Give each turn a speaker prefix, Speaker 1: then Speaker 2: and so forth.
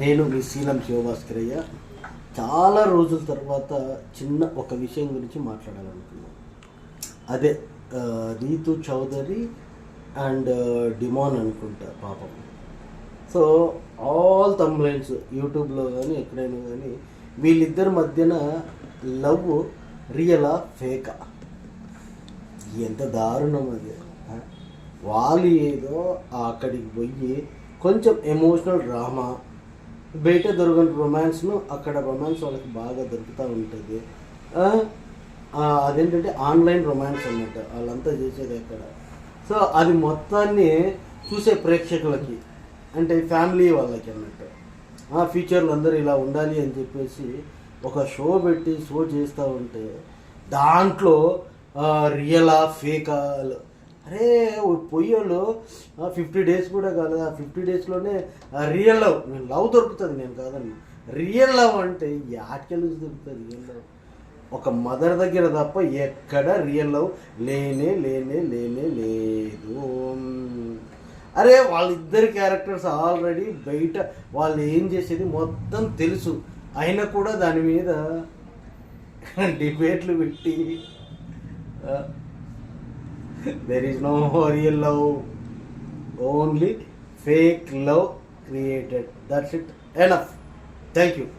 Speaker 1: నేను మీ శీలం శివభాస్కరయ్య చాలా రోజుల తర్వాత చిన్న ఒక విషయం గురించి మాట్లాడాలనుకున్నాను అదే రీతు చౌదరి అండ్ డిమాన్ అనుకుంటా పాపం సో ఆల్ తమ్లైన్స్ యూట్యూబ్లో కానీ ఎక్కడైనా కానీ వీళ్ళిద్దరి మధ్యన లవ్ రియలా ఫేకా ఎంత దారుణం అది వాళ్ళు ఏదో అక్కడికి పోయి కొంచెం ఎమోషనల్ డ్రామా బయట దొరకని రొమాన్స్ను అక్కడ రొమాన్స్ వాళ్ళకి బాగా దొరుకుతూ ఉంటుంది అదేంటంటే ఆన్లైన్ రొమాన్స్ అన్నమాట వాళ్ళంతా చేసేది అక్కడ సో అది మొత్తాన్ని చూసే ప్రేక్షకులకి అంటే ఫ్యామిలీ వాళ్ళకి అన్నట్టు ఫ్యూచర్లు అందరూ ఇలా ఉండాలి అని చెప్పేసి ఒక షో పెట్టి షో చేస్తూ ఉంటే దాంట్లో రియలా ఫేకా అరే పొయ్యోళ్ళు ఫిఫ్టీ డేస్ కూడా కాదు ఆ ఫిఫ్టీ డేస్లోనే రియల్ లవ్ నేను లవ్ దొరుకుతుంది నేను కాదండి రియల్ లవ్ అంటే యాటికెళ్ళి దొరుకుతుంది రియల్ లవ్ ఒక మదర్ దగ్గర తప్ప ఎక్కడ రియల్ లవ్ లేనే లేనే లేనే లేదు అరే వాళ్ళిద్దరి క్యారెక్టర్స్ ఆల్రెడీ బయట వాళ్ళు ఏం చేసేది మొత్తం తెలుసు అయినా కూడా దాని మీద డిబేట్లు పెట్టి There is no real love, only fake love created. That's it. Enough. Thank you.